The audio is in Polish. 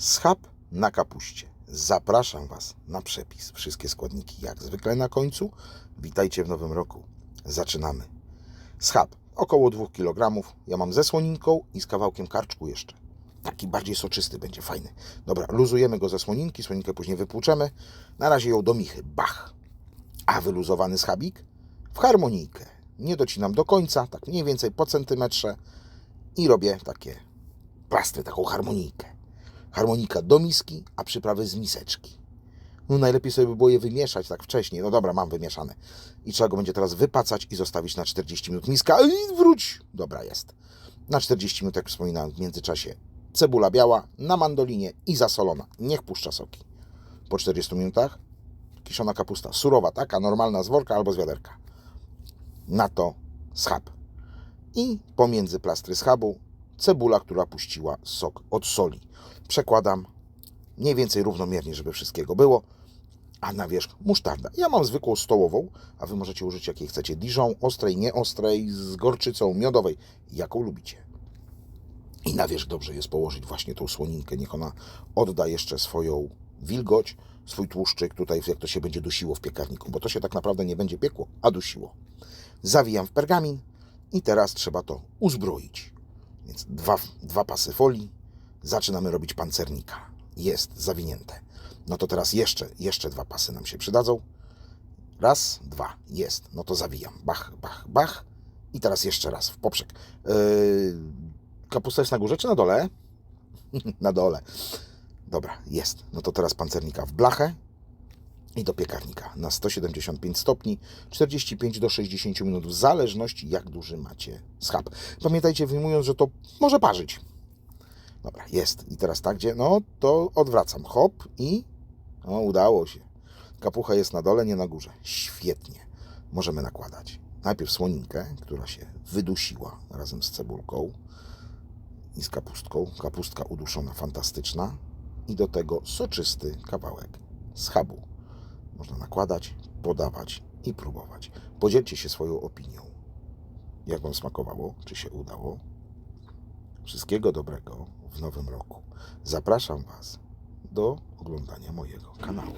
Schab na kapuście. Zapraszam Was na przepis. Wszystkie składniki jak zwykle na końcu. Witajcie w nowym roku. Zaczynamy. Schab około 2 kg. Ja mam ze słoninką i z kawałkiem karczku jeszcze. Taki bardziej soczysty będzie fajny. Dobra, luzujemy go ze słoninki, słoninkę później wypłuczemy. Na razie ją do michy. Bach. A wyluzowany schabik w harmonijkę. Nie docinam do końca, tak mniej więcej po centymetrze i robię takie plastry, taką harmonijkę. Harmonika do miski, a przyprawy z miseczki. No najlepiej sobie by było je wymieszać tak wcześniej. No dobra, mam wymieszane. I trzeba go będzie teraz wypacać i zostawić na 40 minut. Miska, i wróć! Dobra, jest. Na 40 minut, jak wspominałem, w międzyczasie cebula biała na mandolinie i zasolona. Niech puszcza soki. Po 40 minutach kiszona kapusta. Surowa taka, normalna z worka albo z wiaderka. Na to schab. I pomiędzy plastry schabu cebula, która puściła sok od soli. Przekładam mniej więcej równomiernie, żeby wszystkiego było. A na wierzch musztarda. Ja mam zwykłą stołową, a Wy możecie użyć jakiej chcecie. Dijon, ostrej, nieostrej, z gorczycą, miodowej, jaką lubicie. I na wierzch dobrze jest położyć właśnie tą słoninkę. Niech ona odda jeszcze swoją wilgoć, swój tłuszczyk tutaj, jak to się będzie dusiło w piekarniku, bo to się tak naprawdę nie będzie piekło, a dusiło. Zawijam w pergamin i teraz trzeba to uzbroić. Więc dwa, dwa pasy folii. Zaczynamy robić pancernika. Jest zawinięte. No to teraz jeszcze, jeszcze dwa pasy nam się przydadzą. Raz, dwa, jest. No to zawijam. Bach, bach, bach. I teraz jeszcze raz w poprzek. Yy, kapusta jest na górze czy na dole? na dole. Dobra, jest. No to teraz pancernika w blachę i do piekarnika na 175 stopni, 45 do 60 minut, w zależności jak duży macie schab. Pamiętajcie, wyjmując, że to może parzyć. Dobra, jest. I teraz tak, gdzie? No to odwracam. Hop i. O, udało się. Kapucha jest na dole, nie na górze. Świetnie. Możemy nakładać. Najpierw słoninkę, która się wydusiła razem z cebulką i z kapustką. Kapustka uduszona, fantastyczna. I do tego soczysty kawałek schabu. Można nakładać, podawać i próbować. Podzielcie się swoją opinią. Jak Wam smakowało? Czy się udało? Wszystkiego dobrego w nowym roku. Zapraszam Was do oglądania mojego kanału.